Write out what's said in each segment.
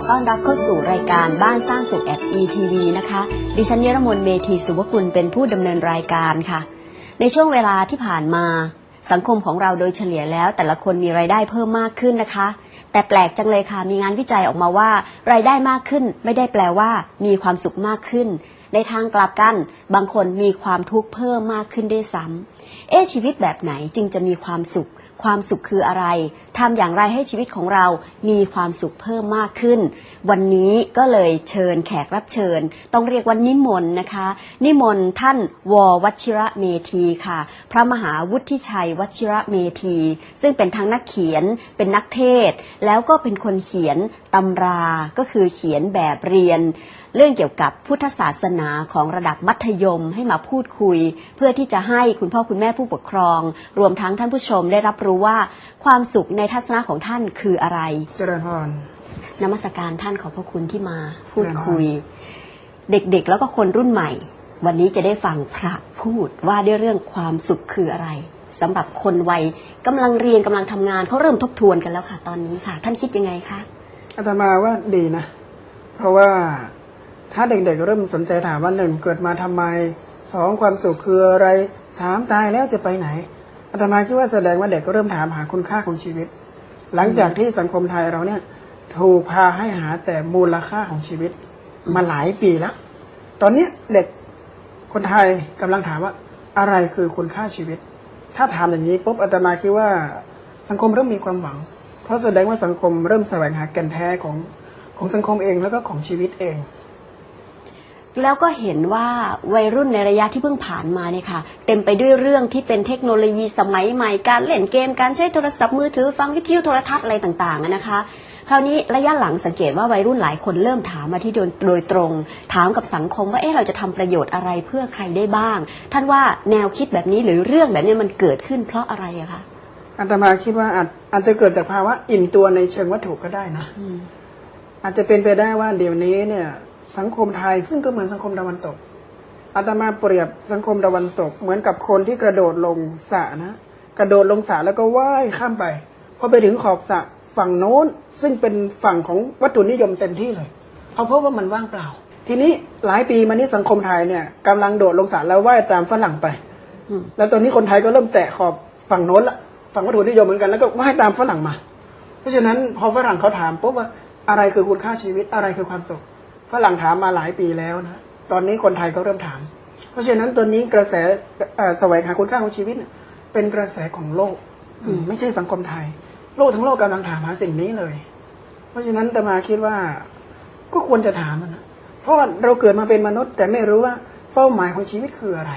ขอต้อนรับเข้าสู่รายการบ้านสร้างสุขแอด ETV นะคะ ดิฉันเยรมนเมธีสุวกุลเป็นผู้ดำเนินรายการค่ะ ในช่วงเวลาที่ผ่านมา สังคมของเราโดยเฉลี่ยแล้ว แต่ละคนมีรายได้เพิ่มมากขึ้นนะคะ แต่แปลกจังเลยค่ะ มีงานวิจัยออกมาว่า รายได้มากขึ้น ไม่ได้แปลว่า มีความสุขมากขึ้น ในทางกลับกัน บางคนมีความทุกข์เพิ่มมากขึ้นด้วยซ้ำเอ๊ชีวิตแบบไหนจึงจะมีความสุข ความสุขคืออะไรทำอย่างไรให้ชีวิตของเรามีความสุขเพิ่มมากขึ้น วันนี้ก็เลยเชิญแขกรับเชิญ ต้องเรียกว่านิมนต์นะคะ นิมนต์ท่านววชิระเมธีค่ะ พระมหาวุฒิชัยวัชิระเมธี ซึ่งเป็นทั้งนักเขียนเป็นนักเทศ แล้วก็เป็นคนเขียนตำราก็คือเขียนแบบเรียนเรื่องเกี่ยวกับพุทธศาสนาของระดับมัธยมให้มาพูดคุย เพื่อที่จะให้คุณพ่อคุณแม่ผู้ปกครอง รวมทั้งท่านผู้ชมได้รับรู้ว่า ความสุขในทัศนะของท่านคืออะไร เจริญพรนมัสการท่านขอบพระคุณที่มาพูดคุย เด็กๆแล้วก็คนรุ่นใหม่ วันนี้จะได้ฟังพระพูดว่าด้วยเรื่องความสุขคืออะไรสำหรับคนวัยกำลังเรียนกำลังทำงานเขาเริ่มทบทวนกันแล้วค่ะ ตอนนี้ค่ะ ท่านคิดยังไงคะอาตมาว่าดีนะ เพราะว่า ถ้าเด็กๆเริ่มสนใจถามว่าหนึ่งเกิดมาทำไมสองความสุขคืออะไรสามตายแล้วจะไปไหนอาตมาคิดว่าแสดงว่าเด็กก็เริ่มถามหาคุณค่าของชีวิต หลังจากที่สังคมไทยเราเนี่ย ถูกพาให้หาแต่มูลค่าของชีวิตมาหลายปีแล้ว ตอนเนี้ยเด็กคนไทยกำลังถามว่าอะไรคือคุณค่าชีวิต ถ้าถามอย่างนี้ปุ๊บอาตมาคิดว่าสังคมเริ่มมีความหวัง เพราะแสดงว่าสังคมเริ่มแสวงหาแก่นแท้ของของสังคมเองแล้วก็ของชีวิตเอง แล้วก็เห็นว่าวัยรุ่นในระยะที่เพิ่งผ่านมาเนี่ยค่ะ เต็มไปด้วยเรื่องที่เป็นเทคโนโลยีสมัยใหม่การเล่นเกม การใช้โทรศัพท์มือถือฟังวิทยุโทรทัศน์อะไรต่างๆอะนะคะ คราวนี้ระยะหลังสังเกตว่าวัยรุ่นหลายคนเริ่มถามมาที่โดยโดยตรง ถามกับสังคมว่าเอ๊ะเราจะทำประโยชน์อะไรเพื่อใครได้บ้าง ท่านว่าแนวคิดแบบนี้หรือเรื่องแบบนี้มันเกิดขึ้นเพราะอะไรอะคะอาตมาคิดว่าอาจอาจจะเกิดจากภาวะอิ่มตัวในเชิงวัตถุก็ได้นะอืมอาจจะเป็นไปได้ว่าเดี๋ยวนี้เนี่ย สังคมไทยซึ่งก็เหมือนสังคมตะวันตกอาตมาเปรียบสังคมตะวันตก เหมือนกับคนที่กระโดดลงสระนะ กระโดดลงสระแล้วก็ว่ายข้ามไปพอไปถึงขอบสระฝั่งโน้นซึ่งเป็นฝั่งของวัตถุนิยมเต็มที่เลยเขาพบว่ามันว่างเปล่า ทีนี้หลายปีมานี้สังคมไทยเนี่ยกำลังโดดลงสระแล้วว่ายตามฝรั่งไปอืมแล้วตอนนี้คนไทยก็เริ่มแตะขอบฝั่งโน้นละฝั่งวัตถุนิยมเหมือนกันแล้วก็ว่ายตามฝรั่งมา เพราะฉะนั้นพอฝรั่งเขาถามปุ๊บว่าอะไรคือคุณค่าชีวิตอะไรคือความสุข ฝรั่งถามมาหลายปีแล้วนะตอนนี้คนไทยก็เริ่มถาม เพราะฉะนั้นตอนนี้กระแสเอ่อแสวงหาคุณค่าของชีวิตเนี่ยเป็นกระแสของโลก อืมไม่ใช่สังคมไทย โลกทั้งโลกกำลังถามหาสิ่งนี้เลย เพราะฉะนั้นแต่มาคิดว่าก็ควรจะถามอะนะเพราะว่าเราเกิดมาเป็นมนุษย์ แต่ไม่รู้ว่าเป้าหมายของชีวิตคืออะไร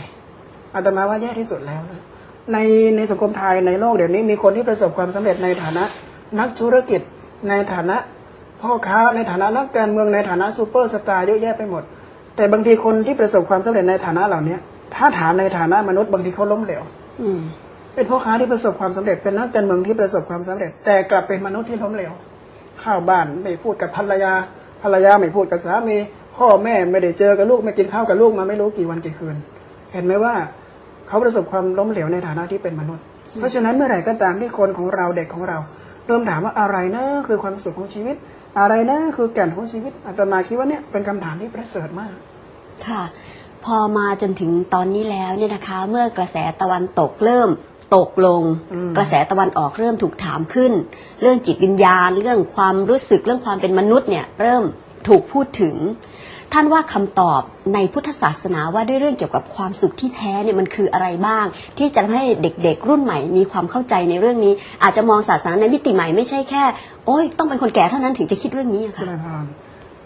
อาตมาว่าแย่ที่สุดแล้วนะในในสังคมไทยในโลกเดี๋ยวนี้มีคนที่ประสบความสำเร็จในฐานะนักธุรกิจในฐานะ พ่อค้าในฐานะนักการเมืองในฐานะซูเปอร์สตาร์เยอะแยะไปหมด แต่บางทีคนที่ประสบความสำเร็จในฐานะเหล่านี้ถ้าถามในฐานะมนุษย์บางทีเขาล้มเหลวอืมเป็นพ่อค้าที่ประสบความสำเร็จเป็นนักการเมืองที่ประสบความสำเร็จ แต่กลับเป็นมนุษย์ที่ล้มเหลวข้าวบ้านไม่พูดกับภรรยาภรรยาไม่พูดกับสามีพ่อแม่ไม่ได้เจอกับลูกไม่กินข้าวกับลูกมาไม่รู้กี่วันกี่คืน เห็นไหมว่าเขาประสบความล้มเหลวในฐานะที่เป็นมนุษย์ เพราะฉะนั้นเมื่อไหร่ก็ตามที่คนของเราเด็กของเรา เริ่มถามว่าอะไรนะคือความสุขของชีวิต อะไรนะคือแก่นของชีวิตอาตมาคิดว่าเนี่ยเป็นคำถามที่ประเสริฐมาก ค่ะ พอมาจนถึงตอนนี้แล้วเนี่ยนะคะ เมื่อกระแสตะวันตกเริ่มตกลงอืมกระแสตะวันออกเริ่มถูกถามขึ้น เรื่องจิตวิญญาณ เรื่องความรู้สึกเรื่องความเป็นมนุษย์เนี่ยเริ่มถูกพูดถึง ท่านว่าคำตอบในพุทธศาสนาว่าด้วยเรื่องเกี่ยวกับความสุขที่แท้เนี่ยมันคืออะไรบ้าง ที่จะทำให้เด็กๆ รุ่นใหม่มีความเข้าใจในเรื่องนี้ อาจจะมองศาสนาในมิติใหม่ไม่ใช่แค่ โอ้ยต้องเป็นคนแก่เท่านั้นถึงจะคิดเรื่องนี้อะคุค่ะณพร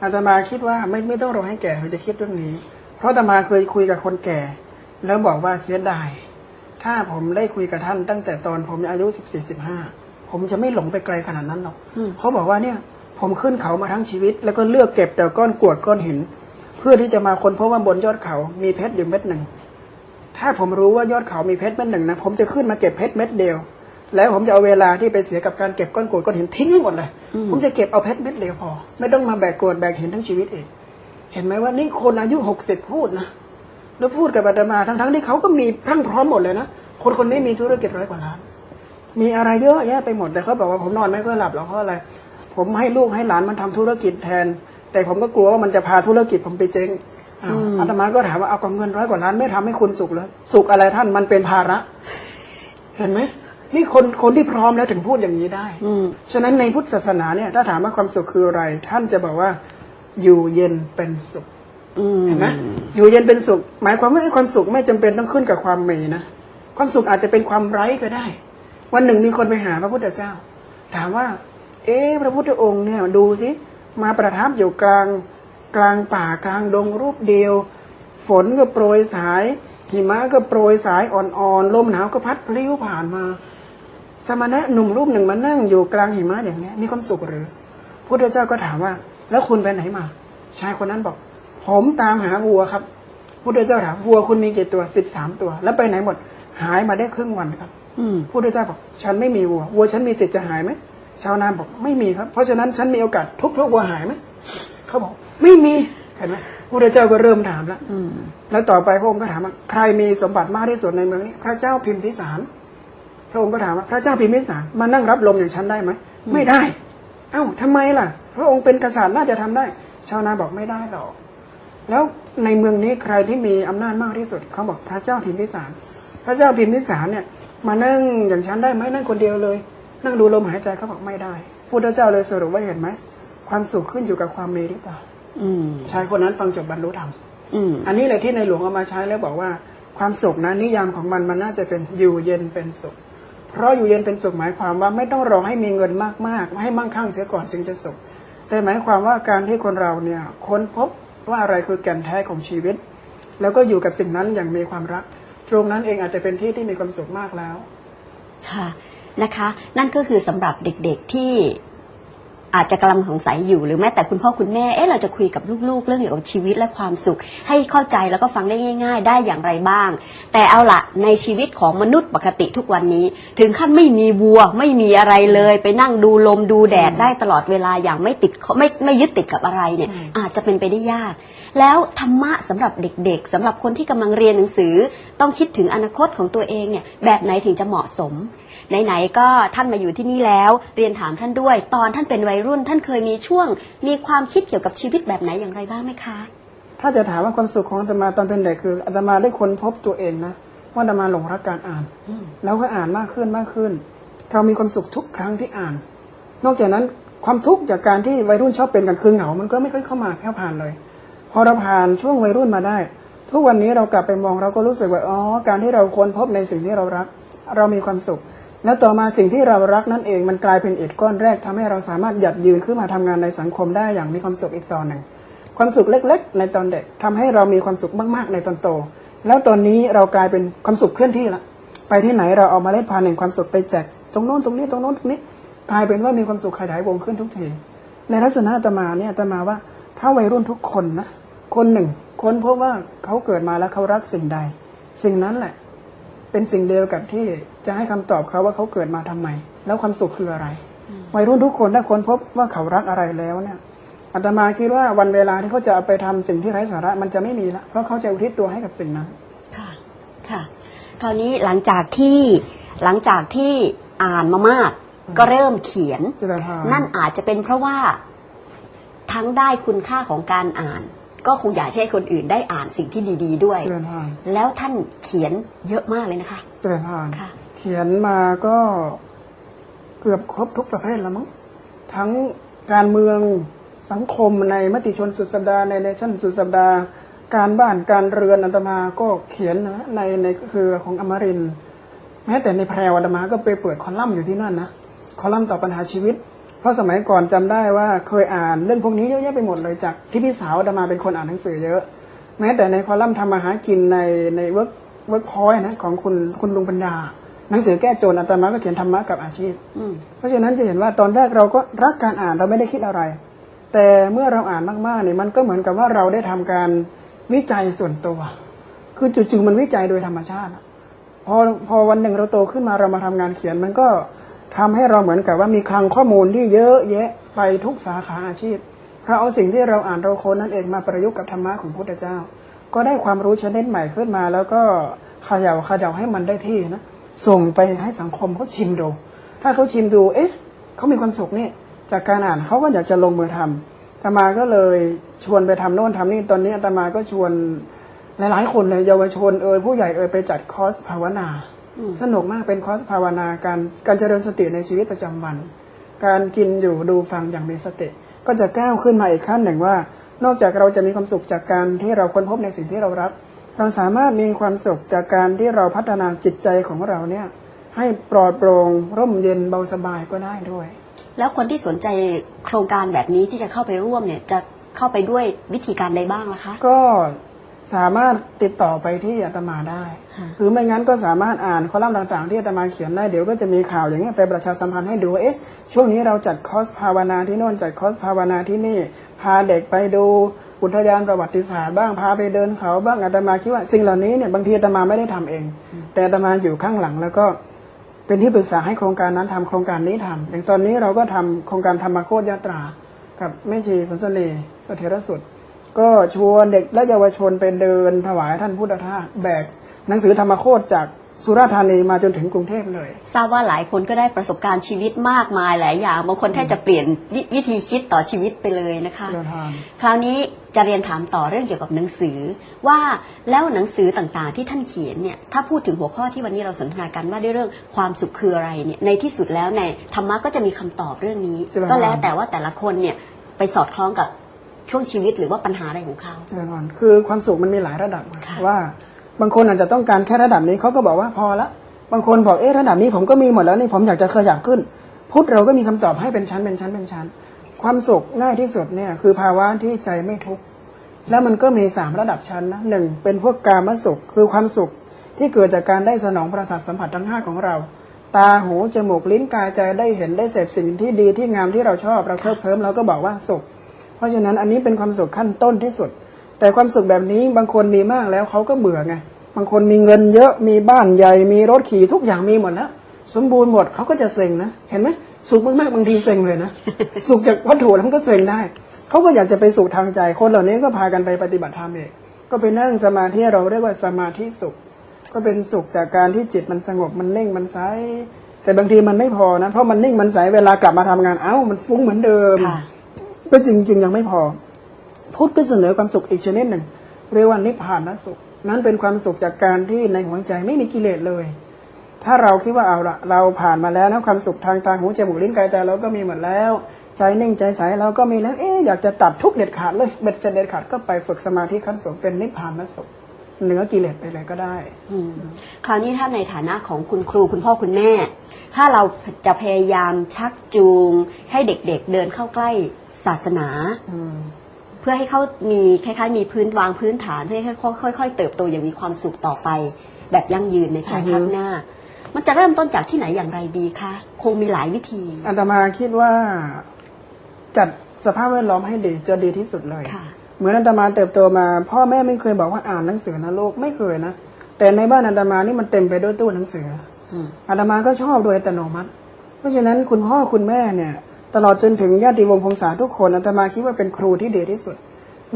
อาตมาคิดว่าไม่ไม่ต้องรอให้แก่ถึงจะคิดเรื่องนี้ เพราะอาตมาเคยคุยกับคนแก่ แล้วบอกว่าเสียดาย ถ้าผมได้คุยกับท่านตั้งแต่ตอนผมอายุสิบสี่สิบห้าผมจะไม่หลงไปไกลขนาดนั้นหรอกอืมเขาบอกว่าเนี่ย ผมขึ้นเขามาทั้งชีวิต แล้วก็เลือกเก็บแต่ก้อนกรวดก้อนหิน เพื่อที่จะมาค้นพบว่าบนยอดเขา มีเพชรอยู่เม็ดหนึ่ง ถ้าผมรู้ว่ายอดเขามีเพชรเม็ดหนึ่งนะผมจะขึ้นมาเก็บเพชรเม็ดเดียว แล้วผมจะเอาเวลาที่ไปเสียกับการเก็บก้อนกรวดก้อนหินทิ้งให้หมดเลยอืมผมจะเก็บเอาเพชรเม็ดเดียวพอ ไม่ต้องมาแบกกรวดแบกหินทั้งชีวิตเองเห็นไหมว่านี่คนอายุหกสิบพูดนะแล้วพูดกับอาตมาทั้งๆที่เขาก็มีพรั่งพร้อมหมดเลยนะคนคนนี้มีธุรกิจร้อยกว่าล้านมีอะไรเยอะแยะไปหมดแต่เขาบอกว่าผมนอนไม่ค่อยหลับหรอกเพราะอะไร ผผมให้ลูกให้หลานมันทำธุรกิจแทน แต่ผมก็กลัวว่ามันจะพาธุรกิจผมไปเจ๊งอ้าวอืมอาตมาก็ถามว่าเอากับเงินร้อยกว่าล้านไม่ทำให้คุณสุขเลยสุขอะไรท่านมันเป็นภาระ เห็นไหมนี่คนคนที่พร้อมแล้วถึงพูดอย่างนี้ได้ อืมฉะนั้นในพุทธศาสนาเนี่ย ถ้าถามว่าความสุขคืออะไร ท่านจะบอกว่าอยู่เย็นเป็นสุขอืมเห็นไหมอยู่เย็นเป็นสุข หมายความว่าไอ้ความสุขไม่จำเป็นต้องขึ้นกับความมีนะความสุขอาจจะเป็นความไร้ก็ได้ วันหนึ่งมีคนไปหาพระพุทธเจ้า ถามว่า เอ๊ะพระพุทธองค์เนี่ยดูสิมาประทับอยู่กลางกลางป่ากลางดงรูปเดียว ฝนก็โปรยสาย หิมะก็โปรยสายอ่อนๆลมหนาวก็พัดพลิ้วผ่านมา สมณะหนุ่มรูปหนึ่งมานั่งอยู่กลางหิมะอย่างนี้ยมีความสุขหรือพุทธเจ้าก็ถามว่า แล้วคุณไปไหนมาชายคนนั้นบอก ผมตามหาวัวครับพุทธเจ้าถามวัวคุณมีกี่ตัวสิบสามตัว แล้วไปไหนหมด หายมาได้ครึ่งวันครับ อืมพุทธเจ้าบอก ฉันไม่มีวัววัวฉันมีสิทธิ์จะหายไหม ชาวนาบอกไม่มีครับ เพราะฉะนั้นฉันมีโอกาสทุบทุกวัวหายไหมเขาบอกไม่มีเห็นไหมพุทธเจ้าก็เริ่มถามแล้วอืมแล้วต่อไปพระองค์ก็ถามว่าใครมีสมบัติมากที่สุดในเมืองนี้ พระเจ้าพิมพิสารพระองค์ก็ถามว่าพระเจ้าพิมพิสารมานั่งรับลมอย่างฉันได้ไหมไม่ได้ เอ้าทำไมล่ะ พระองค์เป็นกษัตริย์น่าจะทำได้ ชาวนาบอกไม่ได้หรอกแล้วในเมืองนี้ใครที่มีอำนาจมากที่สุดเขาบอกพระเจ้าพิมพิสาร พระเจ้าพิมพิสารเนี่ย มานั่งอย่างฉันได้ไหมนั่งคนเดียวเลย นั่งดูลมหายใจเขาบอกไม่ได้พุทธเจ้าเลยสรุปว่าเห็นไหมความสุขขึ้นอยู่กับความมีหรือเปล่าอืมชายคนนั้นฟังจบบรรลุธรรมอืมอันนี้แหละที่ในหลวงเอามาใช้แล้วบอกว่าความสุขนะนิยามของมันมันน่าจะเป็นอยู่เย็นเป็นสุข เพราะอยู่เย็นเป็นสุขหมายความว่าไม่ต้องรอให้มีเงินมากๆ ให้มั่งคั่งเสียก่อนจึงจะสุข แต่หมายความว่าการที่คนเราเนี่ยค้นพบว่าอะไรคือแก่นแท้ของชีวิต แล้วก็อยู่กับสิ่งนั้นอย่างมีความรัก ตรงนั้นเองอาจจะเป็นที่ที่มีความสุขมากแล้ว ค่ะ นะคะ นั่นก็คือสำหรับเด็กๆที่อาจจะกำลังสงสัยอยู่หรือแม้แต่คุณพ่อคุณแม่เอ๊ะเราจะคุยกับลูกๆ เรื่องเกี่ยวกับชีวิตและความสุข ให้เข้าใจแล้วก็ฟังได้ง่าย ๆ ได้อย่างไรบ้าง แต่เอาละในชีวิตของมนุษย์ปกติทุกวันนี้ ถึงขั้นไม่มีวัวไม่มีอะไรเลย ไปนั่งดูลมดูแดดได้ตลอดเวลาอย่างไม่ติดไม่ไม่ยึดติดกับอะไรเนี่ยอืมอาจจะเป็นไปได้ยาก แล้วธรรมะสำหรับเด็กๆสำหรับคนที่กำลังเรียนหนังสือ ต้องคิดถึงอนาคตของตัวเองเนี่ยแบบไหนถึงจะเหมาะสม ไหนๆก็ท่านมาอยู่ที่นี่แล้ว เรียนถามท่านด้วย ตอนท่านเป็นวัยรุ่น ท่านเคยมีช่วง มีความคิดเกี่ยวกับชีวิตแบบไหนอย่างไรบ้างไหมคะ ถ้าจะถามว่าความสุขของอาตมาตอนเป็นเด็กคืออาตมาได้ค้นพบตัวเองนะว่าอาตมาหลงรักการอ่านอืมแล้วก็อ่านมากขึ้นมากขึ้น เรามีความสุขทุกครั้งที่อ่าน นอกจากนั้นความทุกข์จากการที่วัยรุ่นชอบเป็นกันคือเหงา มันก็ไม่ค่อยเข้ามาแค่ผ่านเลย พอเราผ่านช่วงวัยรุ่นมาได้ ทุกวันนี้เรากลับไปมองเราก็รู้สึกว่าอ๋อการที่เราค้นพบในสิ่งที่เรารัก เรามีความสุข แล้วต่อมาสิ่งที่เรารักนั่นเองมันกลายเป็นอิฐก้อนแรกทำให้เราสามารถหยัดยืนขึ้นมาทำงานในสังคมได้อย่างมีความสุขอีกตอนหนึ่ง ความสุขเล็ก ๆ ในตอนเด็กทำให้เรามีความสุขมากๆในตอนโต แล้วตอนนี้เรากลายเป็นความสุขเคลื่อนที่ละไปที่ไหนเราเอามาเล่พันธุ์แห่งความสุขไปแจกตรงโน้นตรงนี้ตรงโน้นตรงนี้กลายเป็นว่ามีความสุขขยายวงขึ้นทุกที ในลักษณะอาตมาเนี่ยอาตมาว่าถ้าวัยรุ่นทุกคนนะคนหนึ่งคนพบว่าเขาเกิดมาแล้วเขารักสิ่งใด สิ่งนั้นแหละ เป็นสิ่งเดียวกับที่ จะให้คำตอบเขาว่าเขาเกิดมาทำไม แล้วความสุขคืออะไร วัยรุ่นทุกคนถ้าค้นพบว่าเขารักอะไรแล้วเนี่ยอาตมาคิดว่าวันเวลาที่เขาจะเอาไปทำสิ่งที่ไร้สาระมันจะไม่มีละเพราะเขาจะอุทิศตัวให้กับสิ่งนั้น ค่ะ ค่ะ คราวนี้หลังจากที่หลังจากที่อ่านมามากก็เริ่มเขียนเจริญพรนั่นอาจจะเป็นเพราะว่าทั้งได้คุณค่าของการอ่าน ก็คงอยากให้คนอื่นได้อ่านสิ่งที่ดี ๆ ด้วยเจริญพรแล้วท่านเขียนเยอะมากเลยนะคะเจริญพรค่ะเขียนมาก็เกือบครบทุกประเภทแล้วมั้งทั้งการเมืองสังคมในมติชนสุดสัปดาห์ในเนชั่นสุดสัปดาห์ การบ้านการเรือนอัตมาก็เขียนนะในในเครือของอมรินแม้แต่ในแพรวอัตมาก็ไปเปิดคอลัมน์อยู่ที่นั่นนะคอลัมน์ต่อปัญหาชีวิต เพราะสมัยก่อนจำได้ว่าเคยอ่านเรื่องพวกนี้เยอะแยะไปหมดเลยจากที่พี่สาวอาตมาเป็นคนอ่านหนังสือเยอะ แม้แต่ในคอลัมน์ทำมาหากินในในเวิร์กเวิร์กพอยนะของคุณคุณลุงปัญญา หนังสือแก้โจรอาตมาก็เขียนธรรมะกับอาชีพอืมเพราะฉะนั้นจะเห็นว่าตอนแรกเราก็รักการอ่านเราไม่ได้คิดอะไร แต่เมื่อเราอ่านมากๆเนี่ยมันก็เหมือนกับว่าเราได้ทำการวิจัยส่วนตัว คือจู่ๆมันวิจัยโดยธรรมชาติอะพอพอวันหนึ่งเราโตขึ้นมาเรามาทำงานเขียนมันก็ทำให้เราเหมือนกับว่ามีคลังข้อมูลที่เยอะแยะไปทุกสาขาอาชีพเราเอาสิ่งที่เราอ่านเราค้นนั่นเองมาประยุกต์กับธรรมะของพุทธเจ้า ก็ได้ความรู้ชนิดใหม่ขึ้นมา แล้วก็เขย่าเขย่าให้มันได้ที่นะ ส่งไปให้สังคมเขาชิมดู ถ้าเขาชิมดู เอ๊ะเขามีความสุขนี่ จากการอ่านเขาก็อยากจะลงมือทำอาตมาก็เลยชวนไปทำโน่นทำนี่ตอนนี้อาตมาก็ชวนหลายๆคนเลยเยาวชนเอ่ยผู้ใหญ่เอ่ยไปจัดคอร์สภาวนาอืมสนุกมากเป็นคอร์สภาวนาการการเจริญสติในชีวิตประจำวัน การกินอยู่ดูฟังอย่างมีสติ ก็จะก้าวขึ้นมาอีกขั้นหนึ่งว่า นอกจากเราจะมีความสุขจากการที่เราค้นพบในสิ่งที่เรารัก เราสามารถมีความสุขจากการที่เราพัฒนาจิตใจของเราเนี่ย ให้ปลอดโปร่งร่มเย็นเบาสบายก็ได้ด้วย แล้วคนที่สนใจโครงการแบบนี้ที่จะเข้าไปร่วมเนี่ยจะเข้าไปด้วยวิธีการใดบ้างล่ะคะ ก็สามารถติดต่อไปที่อาตมาได้ค่ะหรือไม่งั้นก็สามารถอ่านคอลัมน์ต่างๆ ที่อาตมาเขียนได้เดี๋ยวก็จะมีข่าวอย่างเงี้ยไปประชาสัมพันธ์ให้ดูว่าเอ๊ะช่วงนี้เราจัดคอร์สภาวนาที่โน่นจัดคอร์สภาวนาที่นี่ พาเด็กไปดู อุทยานประวัติศาสตร์บ้างพาไปเดินเขาบ้างอาตมาคิดว่าสิ่งเหล่านี้เนี่ยบางทีอาตมาไม่ได้ทำเอง แต่อาตมาอยู่ข้างหลังแล้วก็เป็นที่ปรึกษาให้โครงการนั้นทำโครงการนี้ทำอย่างตอนนี้เราก็ทำโครงการธรรมโคตรยาตรา กับแม่ชีสันสนีเสถียรสุด ก็ชวนเด็กและเยาวชนไปเดินถวายท่านพุทธทาสแบกหนังสือธรรมโคตรจาก สุราษฎร์ธานีมาจนถึงกรุงเทพเลย ทราบว่าหลายคนก็ได้ประสบการณ์ชีวิตมากมายหลายอย่างบางคนแทบจะเปลี่ยนววิธีคิดต่อชีวิตไปเลยนะคะเดินทางคราวนี้จะเรียนถามต่อเรื่องเกี่ยวกับหนังสือ ว่าแล้วหนังสือต่างๆ ที่ท่านเขียนเนี่ยถ้าพูดถึงหัวข้อที่วันนี้เราสนทนากันว่าด้วยเรื่องความสุขคืออะไรเนี่ยในที่สุดแล้วในธรรมะก็จะมีคำตอบเรื่องนี้ ก็แล้วแต่ว่าแต่ละคนเนี่ยไปสอดคล้องกับช่วงชีวิตหรือว่าปัญหาอะไรของเขาแน่นอนคือความสุขมันมีหลายระดับค่ะว่า บางคนอาจจะต้องการแค่ระดับนี้เขาก็บอกว่าพอละบางคนบอกเอ๊ะระดับนี้ผมก็มีหมดแล้วนี่ผมอยากจะขยับขึ้น พุทธเราก็มีคำตอบให้เป็นชั้นเป็นชั้นเป็นชั้น ความสุขง่ายที่สุดเนี่ยคือภาวะที่ใจไม่ทุกข์แล้วมันก็มีสามระดับชั้นนะหนึ่งเป็นพวกกามสุข คือความสุขที่เกิดจากการได้สนองประสาทสัมผัสทั้งห้าของเรา ตาหูจมูกลิ้นกายใจได้เห็นได้เสพสิ่งที่ดีที่งามที่เราชอบเราเคลิบเคลิ้มเราก็บอกว่าสุข เพราะฉะนั้นอันนี้เป็นความสุขขั้นต้นที่สุด แต่ความสุขแบบนี้บางคนมีมากแล้วเขาก็เบื่อไงบางคนมีเงินเยอะมีบ้านใหญ่มีรถขี่ทุกอย่างมีหมดแล้วสมบูรณ์หมดเขาก็จะเซ็งนะเห็นไหมสุขมากๆบางทีเซ็งเลยนะสุขจากวัตถุแล้วมันก็เซ็งได้เขาก็อยากจะไปสู่ทางใจคนเหล่านี้ก็พากันไปปฏิบัติธรรมเองก็ไปนั่งสมาธิเราเรียกว่าสมาธิสุข ก็เป็นสุขจากการที่จิตมันสงบมันนิ่งมันใสแต่บางทีมันไม่พอนะเพราะมันนิ่งมันใสเวลากลับมาทำงานเอ้ามันฟุ้งเหมือนเดิมค่ะก็จริง ๆ ยังไม่พอ พุทธก็เสนอความสุขอีกชนิดหนึ่ง เรียกว่านิพพานสุข นั้นเป็นความสุขจากการที่ในหัวใจไม่มีกิเลสเลย ถ้าเราคิดว่าเอาละเราผ่านมาแล้วนะความสุขทางตาหูจมูกลิ้นกายใจเราก็มีหมดแล้ว ใจนิ่งใจใสเราก็มีแล้วเอ๊ะอยากจะตัดทุกข์เด็ดขาดเลยเบ็ดเสร็จเด็ดขาดก็ไปฝึกสมาธิขั้นสูงเป็นนิพพานสุขเหนือกิเลสไปเลยก็ได้อืมคราวนี้ถ้าในฐานะของคุณครูคุณพ่อคุณแม่ ถ้าเราจะพยายามชักจูง ให้เด็กๆเดินเข้าใกล้ศาสนาอืมเพื่อให้เขามีคล้ายๆ มีพื้นวางพื้นฐานเพื่อให้เขาค่อย ๆ เติบโตอย่างมีความสุขต่อไป แบบยั่งยืนในภายภาคหน้า มันจะเริ่มต้นจากที่ไหนอย่างไรดีคะคงมีหลายวิธีอาตมาคิดว่าจัดสภาพแวดล้อมให้ดีจะดีที่สุดเลยค่ะเหมือนอาตมาเติบโตมา พ่อแม่ไม่เคยบอกว่าอ่านหนังสือนะลูกไม่เคยนะแต่ในบ้านอาตมานี่มันเต็มไปด้วยตู้หนังสืออืมอาตมาก็ชอบโดยอัตโนมัติ เพราะฉะนั้นคุณพ่อคุณแม่เนี่ย ตลอดจนถึงญาติวงศ์พงศาทุกคนอาตมาคิดว่าเป็นครูที่ดีที่สุด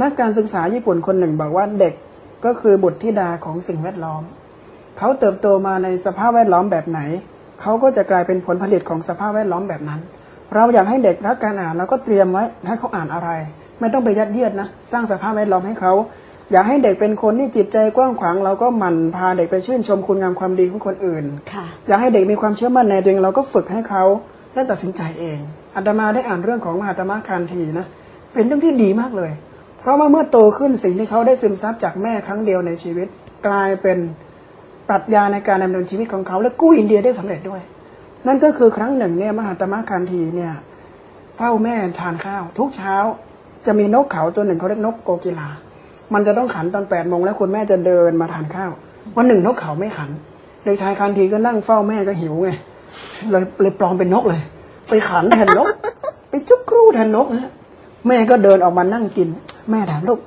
นักการศึกษาญี่ปุ่นคนหนึ่งบอกว่าเด็กก็คือบุตรธิดาของสิ่งแวดล้อม เขาเติบโตมาในสภาพแวดล้อมแบบไหน เขาก็จะกลายเป็นผลผลิตของสภาพแวดล้อมแบบนั้น เราอยากให้เด็กรักการอ่านเราก็เตรียมไว้ให้เขาอ่านอะไร ไม่ต้องไปยัดเยียดนะ สร้างสภาพแวดล้อมให้เขา อยากให้เด็กเป็นคนที่จิตใจกว้างขวางเราก็หมั่นพาเด็กไปชื่นชมคุณงามความดีของคนอื่นค่ะอยากให้เด็กมีความเชื่อมั่นในตัวเองเราก็ฝึกให้เขา ได้ตัดสินใจเองอาตมาได้อ่านเรื่องของมหาตมะคานทีนะเป็นเรื่องที่ดีมากเลย เพราะว่าเมื่อโตขึ้นสิ่งที่เขาได้ซึมซับจากแม่ครั้งเดียวในชีวิต กลายเป็นปรัชญาในการดำเนินชีวิตของเขา และกู้อินเดียได้สำเร็จด้วย นั่นก็คือครั้งหนึ่งเนี่ยมหาตมะคานทีเนี่ยเฝ้าแม่ทานข้าว ทุกเช้าจะมีนกเขาตัวหนึ่งเขาเรียกนกโกกิลา มันจะต้องขันตอนแปดโมงแล้วคุณแม่จะเดินมาทานข้าววันหนึ่งนกเขาไม่ขันเด็กชายคันทีก็นั่งเฝ้าแม่ก็หิวไง เลยเลยปลอมเป็นนกเลย ไปขันแทนนก ไปจุกครูแทนนกนะแม่ก็เดินออกมานั่งกิน แม่ถามลูก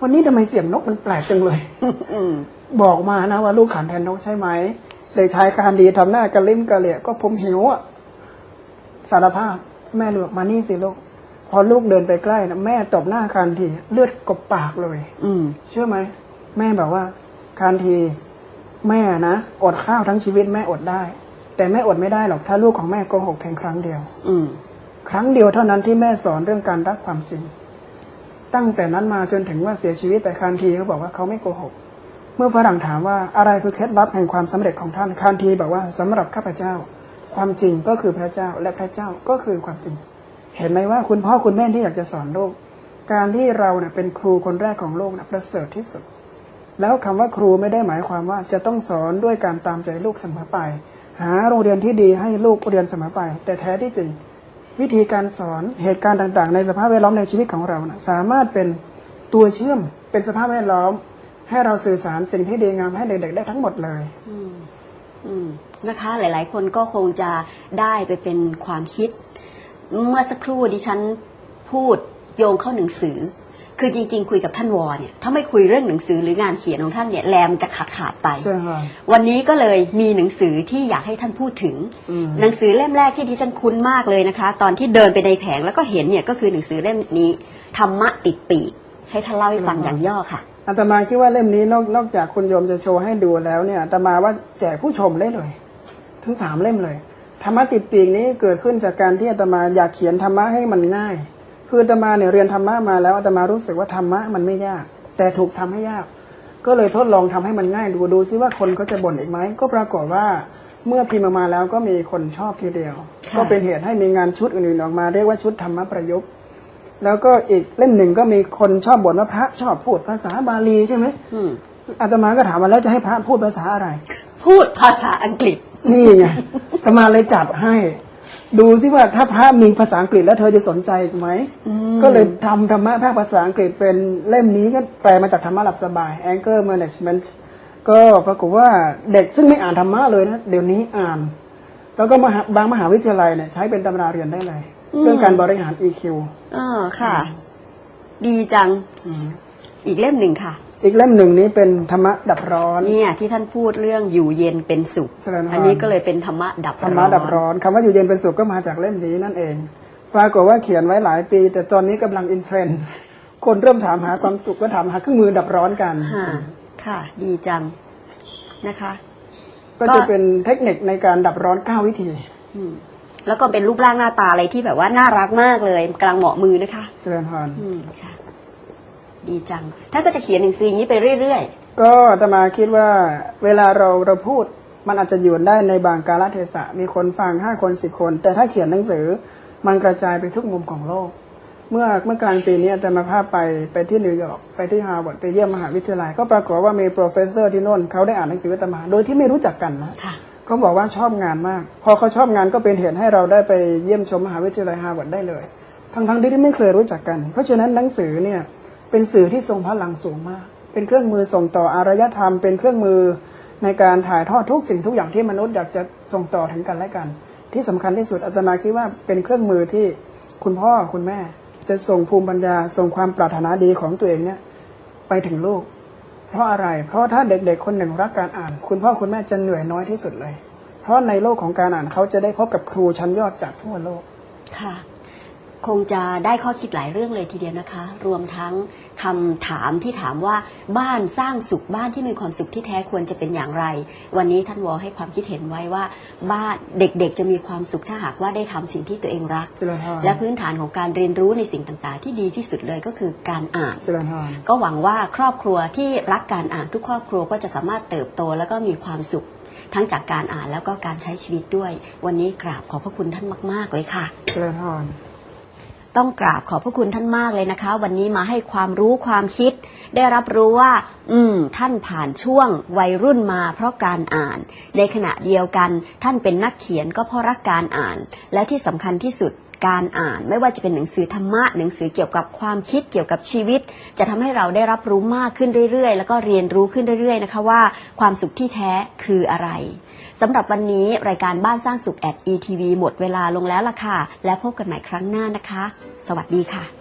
วันนี้ทำไมเสียงนกมันแปลกจังเลยอืมบอกมานะว่าลูกขันแทนนกใช่ไหมเด็กชายการดีทำหน้ากระลิ้มกระเหลี่ยก็ผมหิวอะสารภาพ แม่เลือกมานี่สิลูกพอลูกเดินไปใกล้นะแม่ตบหน้าคานที เลือดกบปากเลย อืมเชื่อไหมแม่บอกว่าคานที แม่นะอดข้าวทั้งชีวิตแม่อดได้ แต่แม่อดไม่ได้หรอกถ้าลูกของแม่โกหกเพียงครั้งเดียว อืมครั้งเดียวเท่านั้นที่แม่สอนเรื่องการรักความจริง ตั้งแต่นั้นมาจนถึงว่าเสียชีวิตแต่คานทีเขาบอกว่าเขาไม่โกหก เมื่อฝรั่งถามว่าอะไรคือเคล็ดลับแห่งความสำเร็จของท่านคานทีบอกว่าสำหรับข้าพเจ้า ความจริงก็คือพระเจ้าและพระเจ้าก็คือความจริง เห็นไหมว่าคุณพ่อคุณแม่ที่อยากจะสอนโลก การที่เราเนี่ยเป็นครูคนแรกของโลกนะประเสริฐที่สุด แล้วคำว่าครูไม่ได้หมายความว่าจะต้องสอนด้วยการตามใจลูกเสมอไป หาโรงเรียนที่ดีให้ลูกเรียนเสมอไป แต่แท้ที่จริง วิธีการสอนเหตุการณ์ต่าง ๆ ในสภาพแวดล้อมในชีวิตของเรานะสามารถเป็นตัวเชื่อมเป็นสภาพแวดล้อม ให้เราสื่อสารสิ่งที่ดีงามให้เด็กๆได้ทั้งหมดเลย อืมอืมนะคะหลาย ๆ คนก็คงจะได้ไปเป็นความคิด เมื่อสักครู่ดิฉันพูดโยงเข้าหนังสือ คือจริง ๆ คุยกับท่านวอเนี่ยถ้าไม่คุยเรื่องหนังสือหรืองานเขียนของท่านเนี่ยแรมจะขาดขาดๆไปใช่ค่ะวันนี้ก็เลยมีหนังสือที่อยากให้ท่านพูดถึงอืมหนังสือเล่มแรกที่ดิฉันคุ้นมากเลยนะคะ ตอนที่เดินไปในแผงแล้วก็เห็นเนี่ยก็คือหนังสือเล่มนี้ธรรมะติดปีกให้ท่านเล่าให้ฟังอย่างย่อค่ะอาตมาคิดว่าเล่มนี้นอกนอกจากคุณโยมจะโชว์ให้ดูแล้วเนี่ยอาตมาว่าแจกผู้ชมได้เลย ทั้งสามเล่มเลยธรรมะติดปีกนี้เกิดขึ้นจากการที่อาตมาอยากเขียนธรรมะให้มันง่าย คืออาตมาเนี่ยเรียนธรรมะมาแล้วอาตมารู้สึกว่าธรรมะมันไม่ยาก แต่ถูกทำให้ยาก ก็เลยทดลองทำให้มันง่ายดูดูซิว่าคนเขาจะบ่นอีกไหมก็ปรากฏว่าเมื่อพิมพ์ออกมาแล้วก็มีคนชอบทีเดียวค่ะก็เป็นเหตุให้มีงานชุดอื่นๆออกมาเรียกว่าชุดธรรมะประยุกต์ แล้วก็อีกเล่มหนึ่งก็มีคนชอบบ่นว่าพระชอบพูดภาษาบาลีใช่ไหมอืมอาตมาก็ถามมาแล้วจะให้พระพูดภาษาอะไร พูดภาษาอังกฤษ นี่ไงอาตมาเลยจัดให้ ดูซิว่าถ้าพระมีภาษาอังกฤษแล้วเธอจะสนใจไหมอืมก็เลยทำธรรมะภาคภาษาอังกฤษเป็นเล่มนี้ก็แปลมาจากธรรมะหลับสบาย Anger Management ก็ปรากฏว่าเด็กซึ่งไม่อ่านธรรมะเลยนะเดี๋ยวนี้อ่าน แล้วก็มหาบางมหาวิทยาลัยเนี่ยใช้เป็นตำราเรียนได้เลย เรื่องการบริหาร EQ อ๋อค่ะ ดีจังอีกเล่มหนึ่งค่ะ อีกเล่มหนึ่งนี้เป็นธรรมะดับร้อนเนี่ยที่ท่านพูดเรื่องอยู่เย็นเป็นสุขแสดงว่าอันนี้ก็เลยเป็นธรรมะดับธรรมะดับร้อนคำว่าอยู่เย็นเป็นสุขก็มาจากเล่มนี้นั่นเองปรากฏว่าเขียนไว้หลายปี แต่ตอนนี้กำลังอินเทรนด์คนเริ่มถามหาความสุขก็ถามหาเครื่องมือดับร้อนกันค่ะค่ะดีจังนะคะ ก็จะเป็นเทคนิคในการดับร้อนเก้าวิธีอืมแล้วก็เป็นรูปร่างหน้าตาอะไรที่แบบว่าน่ารักมากเลยกำลังเหมาะมือนะคะเจริญพรอืมค่ะ ดีจัง ท่านก็จะเขียนหนังสืออย่างนี้ไปเรื่อยก็อาตมาคิดว่าเวลาเราเราพูดมันอาจจะอยู่ได้ในบางกาลเทศะ มีคนฟังห้าคนสิบคน แต่ถ้าเขียนหนังสือมันกระจายไปทุกมุมของโลก เมื่อเมื่อกลางปีนี้อาตมาภาพไปไปที่นิวยอร์กไปที่ฮาร์วาร์ดไปเยี่ยมมหาวิทยาลัย ก็ปรากฏว่ามีโปรเฟสเซอร์ที่โน่นเขาได้อ่านหนังสืออาตมา โดยที่ไม่รู้จักกันนะๆค่ะเขาบอกว่าชอบงานมาก พอเขาชอบงานก็เป็นเหตุให้เราได้ไปเยี่ยมชมมหาวิทยาลัยฮาร์วาร์ดได้เลย ทั้งทั้งๆที่ไม่เคยรู้จักกัน เพราะฉะนั้นหนังสือเนี่ย เป็นสื่อที่ทรงพลังสูงมาก เป็นเครื่องมือส่งต่ออารยธรรม เป็นเครื่องมือในการถ่ายทอดทุกสิ่งทุกอย่างที่มนุษย์อยากจะส่งต่อถึงกันและกัน ที่สำคัญที่สุดอาตมาคิดว่าเป็นเครื่องมือที่คุณพ่อคุณแม่ จะส่งภูมิปัญญาส่งความปรารถนาดีของตัวเองเนี่ยไปถึงลูก เพราะอะไร เพราะถ้าเด็กๆคนหนึ่งรักการอ่าน คุณพ่อคุณแม่จะเหนื่อยน้อยที่สุดเลย เพราะในโลกของการอ่านเขาจะได้พบกับครูชั้นยอดจากทั่วโลกค่ะ คงจะได้ข้อคิดหลายเรื่องเลยทีเดียวนะคะ รวมทั้งคำถามที่ถามว่าบ้านสร้างสุขบ้านที่มีความสุขที่แท้ควรจะเป็นอย่างไร วันนี้ท่านวอให้ความคิดเห็นไว้ว่า บ้านเด็กๆจะมีความสุขถ้าหากว่าได้ทำสิ่งที่ตัวเองรักเจริญพรและพื้นฐานของการเรียนรู้ในสิ่งต่างๆ ที่ดีที่สุดเลยก็คือการอ่านเจริญพรก็หวังว่าครอบครัวที่รักการอ่านทุกครอบครัวก็จะสามารถเติบโตแล้วก็มีความสุขทั้งจากการอ่านแล้วก็การใช้ชีวิตด้วย วันนี้กราบขอบพระคุณท่านมาก ๆ เลยค่ะเจริญพร ต้องกราบขอบพระคุณท่านมากเลยนะคะ วันนี้มาให้ความรู้ความคิด ได้รับรู้ว่า อืม ท่านผ่านช่วงวัยรุ่นมาเพราะการอ่าน ในขณะเดียวกัน ท่านเป็นนักเขียนก็เพราะรักการอ่าน และที่สำคัญที่สุด การอ่าน ไม่ว่าจะเป็นหนังสือธรรมะ หนังสือเกี่ยวกับความคิดเกี่ยวกับชีวิต จะทำให้เราได้รับรู้มากขึ้นเรื่อยๆ แล้วก็เรียนรู้ขึ้นเรื่อยๆนะคะว่าความสุขที่แท้คืออะไรสำหรับวันนี้รายการบ้านสร้างสุขแอด ETV หมดเวลาลงแล้วล่ะค่ะ และพบกันใหม่ครั้งหน้านะคะ สวัสดีค่ะ